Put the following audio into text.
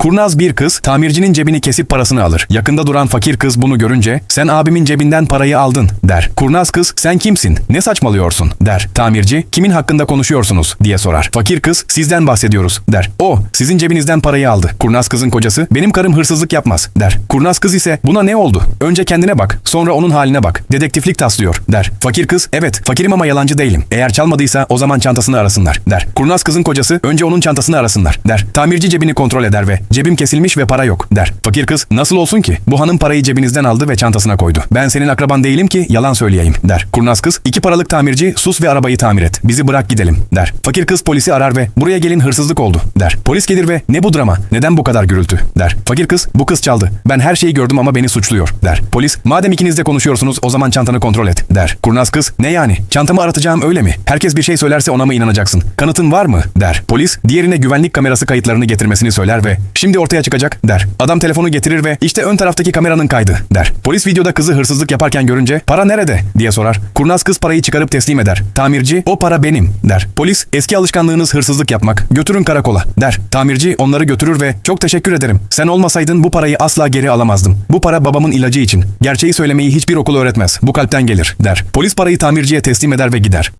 Kurnaz bir kız tamircinin cebini kesip parasını alır. Yakında duran fakir kız bunu görünce sen abimin cebinden parayı aldın der. Kurnaz kız sen kimsin? Ne saçmalıyorsun der. Tamirci kimin hakkında konuşuyorsunuz diye sorar. Fakir kız sizden bahsediyoruz der. O sizin cebinizden parayı aldı. Kurnaz kızın kocası benim karım hırsızlık yapmaz der. Kurnaz kız ise buna ne oldu? Önce kendine bak sonra onun haline bak. Dedektiflik taslıyor der. Fakir kız evet fakirim ama yalancı değilim. Eğer çalmadıysa o zaman çantasını arasınlar der. Kurnaz kızın kocası önce onun çantasını arasınlar der. Tamirci cebini kontrol eder ve cebim kesilmiş ve para yok der. Fakir kız nasıl olsun ki? Bu hanım parayı cebinizden aldı ve çantasına koydu. Ben senin akraban değilim ki yalan söyleyeyim der. Kurnaz kız iki paralık tamirci sus ve arabayı tamir et. Bizi bırak gidelim der. Fakir kız polisi arar ve buraya gelin hırsızlık oldu der. Polis gelir ve ne bu drama? Neden bu kadar gürültü der. Fakir kız bu kız çaldı. Ben her şeyi gördüm ama beni suçluyor der. Polis madem ikiniz de konuşuyorsunuz o zaman çantanı kontrol et der. Kurnaz kız ne yani? Çantamı aratacağım öyle mi? Herkes bir şey söylerse ona mı inanacaksın? Kanıtın var mı? der. Polis diğerine güvenlik kamerası kayıtlarını getirmesini söyler ve şimdi ortaya çıkacak der. Adam telefonu getirir ve işte ön taraftaki kameranın kaydı der. Polis videoda kızı hırsızlık yaparken görünce para nerede diye sorar. Kurnaz kız parayı çıkarıp teslim eder. Tamirci o para benim der. Polis eski alışkanlığınız hırsızlık yapmak. Götürün karakola der. Tamirci onları götürür ve çok teşekkür ederim. Sen olmasaydın bu parayı asla geri alamazdım. Bu para babamın ilacı için. Gerçeği söylemeyi hiçbir okul öğretmez. Bu kalpten gelir der. Polis parayı tamirciye teslim eder ve gider.